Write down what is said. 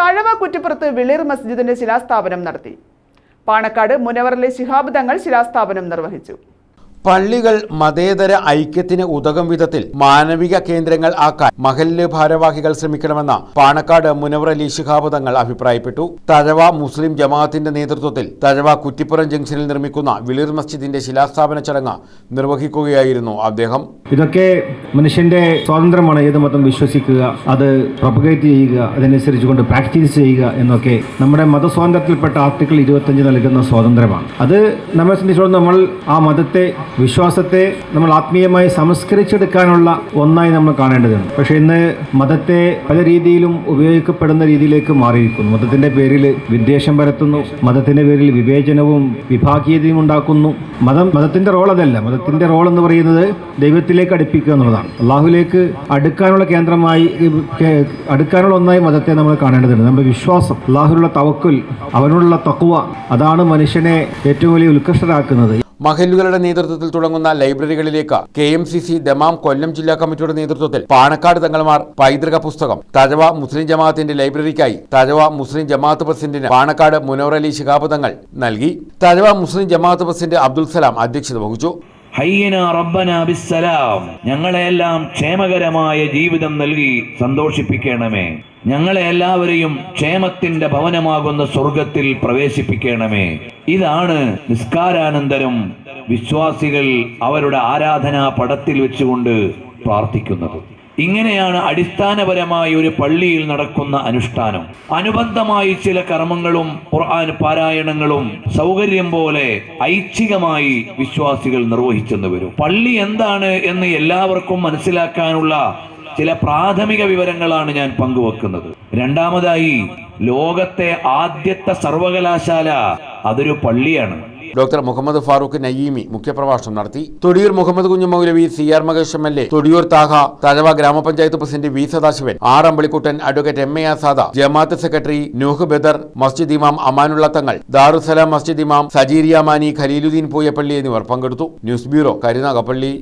തഴവ കുറ്റിപ്പുറത്ത് വിളിർ മസ്ജിദിന്റെ ശിലാസ്ഥാപനം നടത്തി. പാണക്കാട് മുനവറിലെ ശിഹാബ് തങ്ങൾ ശിലാസ്ഥാപനം നിർവഹിച്ചു. പള്ളികൾ മതേതര ഐക്യത്തിന് ഉതകും വിധത്തിൽ മാനവിക കേന്ദ്രങ്ങൾ ആക്കാൻ മഹല്ല് ഭാരവാഹികൾ ശ്രമിക്കണമെന്ന പാണക്കാട് മുനവർ അലി ശിഹാബ് തങ്ങൾ അഭിപ്രായപ്പെട്ടു. തഴവ മുസ്ലിം ജമാഅത്തിന്റെ നേതൃത്വത്തിൽ തഴവ കുറ്റിപ്പുറം ജംഗ്ഷനിൽ നിർമ്മിക്കുന്ന വിളിർ മസ്ജിദിന്റെ ശിലാസ്ഥാപന ചടങ്ങ് നിർവഹിക്കുകയായിരുന്നു അദ്ദേഹം. ഇതൊക്കെ മനുഷ്യന്റെ സ്വാതന്ത്ര്യമാണ് ഏത് മതം വിശ്വസിക്കുക അത് പ്രൊപ്പഗേറ്റ് ചെയ്യുക അതനുസരിച്ച് കൊണ്ട് പ്രാക്ടീസ് ചെയ്യുക എന്നൊക്കെ നമ്മുടെ മതസ്വാതന്ത്ര്യത്തിൽപ്പെട്ട ആർട്ടിക്കിൾ ഇരുപത്തഞ്ച് നൽകുന്ന സ്വാതന്ത്ര്യമാണ്. അത് നമ്മെ സംബന്ധിച്ചിടത്തോളം നമ്മൾ ആ മതത്തെ വിശ്വാസത്തെ നമ്മൾ ആത്മീയമായി സംസ്കരിച്ചെടുക്കാനുള്ള ഒന്നായി നമ്മൾ കാണേണ്ടതുണ്ട് പക്ഷേ ഇന്ന് മതത്തെ പല രീതിയിലും ഉപയോഗിക്കപ്പെടുന്ന രീതിയിലേക്ക് മാറിയിരിക്കുന്നു. മതത്തിന്റെ പേരിൽ വിദ്വേഷം പരത്തുന്നു മതത്തിന്റെ പേരിൽ വിവേചനവും വിഭാഗീയതയും ഉണ്ടാക്കുന്നു. മതം മതത്തിന്റെ റോൾ അതല്ല. മതത്തിന്റെ റോൾ എന്ന് പറയുന്നത് ദൈവത്തിലേക്ക് അടുപ്പിക്കുക എന്നുള്ളതാണ്. അള്ളാഹുലേക്ക് അടുക്കാനുള്ള കേന്ദ്രമായി അടുക്കാനുള്ള ഒന്നായി മതത്തെ നമ്മൾ കാണേണ്ടതുണ്ട്. നമ്മുടെ വിശ്വാസം അള്ളാഹുലുള്ള തവക്കുൽ അവനുള്ള തക്കുവ അതാണ് മനുഷ്യനെ ഏറ്റവും വലിയ ഉത്കൃഷ്ടരാക്കുന്നത്. മഹല്ലുകളുടെ നേതൃത്വത്തിൽ തുടങ്ങുന്ന ലൈബ്രറികളിലേക്ക് K M C C Dammam Kollam ജില്ലാ കമ്മിറ്റിയുടെ നേതൃത്വത്തിൽ പാണക്കാട് തങ്ങൾമാർ പൈതൃക പുസ്തകം തഴവ മുസ്ലിം ജമാഅത്തിന്റെ ലൈബ്രറിക്കായി തഴവ മുസ്ലിം ജമാഅത്ത് പ്രസിഡന്റിന് പാണക്കാട് മുനോറലി അലി ശിഹാബ് തങ്ങൾ നൽകി. തഴവ മുസ്ലിം ജമാഅത്ത് പ്രസിഡന്റ് അബ്ദുൽ സലാം അധ്യക്ഷത വഹിച്ചു. ഹയ്യന ബിസ്സലാം. ഞങ്ങളെല്ലാം ക്ഷേമകരമായ ജീവിതം നൽകി സന്തോഷിപ്പിക്കണമേ. ഞങ്ങളെ എല്ലാവരെയും ക്ഷേമത്തിന്റെ ഭവനമാകുന്ന സ്വർഗത്തിൽ പ്രവേശിപ്പിക്കണമേ. ഇതാണ് നിസ്കാരാനന്തരം വിശ്വാസികൾ അവരുടെ ആരാധനാ പടത്തിൽ വെച്ചുകൊണ്ട് പ്രാർത്ഥിക്കുന്നത്. ഇങ്ങനെയാണ് അടിസ്ഥാനപരമായി ഒരു പള്ളിയിൽ നടക്കുന്ന അനുഷ്ഠാനം. അനുബന്ധമായി ചില കർമ്മങ്ങളും ഖുർആൻ പാരായണങ്ങളും സൗകര്യം പോലെ ഐച്ഛികമായി വിശ്വാസികൾ നിർവഹിച്ചെന്ന് വരും. പള്ളി എന്താണ് എന്ന് എല്ലാവർക്കും മനസ്സിലാക്കാനുള്ള ചില പ്രാഥമിക വിവരങ്ങളാണ് ഞാൻ പങ്കുവെക്കുന്നത്. രണ്ടാമതായി ലോകത്തെ ആദ്യത്തെ സർവകലാശാല അതൊരു പള്ളിയാണ്. ഡോക്ടർ മുഹമ്മദ് ഫാറൂഖ് നയീമി മുഖ്യപ്രഭാഷണം നടത്തി. Thodiyoor Muhammad Kunju Moulavi C R Mahesh M L A Thodiyoor Thaha Thazhava ഗ്രാമപഞ്ചായത്ത് president V Sadasivan R Ambilikuttan advocate M A Azad Jamaat secretary Nooh Badar മസ്ജിദ് ഇമാം അമാനുള്ള തങ്ങൾ ദാറുസലാം മസ്ജിദ് ഇമാം സജീരിയാമാനി ഖലീലുദ്ദീൻ പൂയപ്പള്ളി എന്നിവർ പങ്കെടുത്തു. News bureau Karunagappally.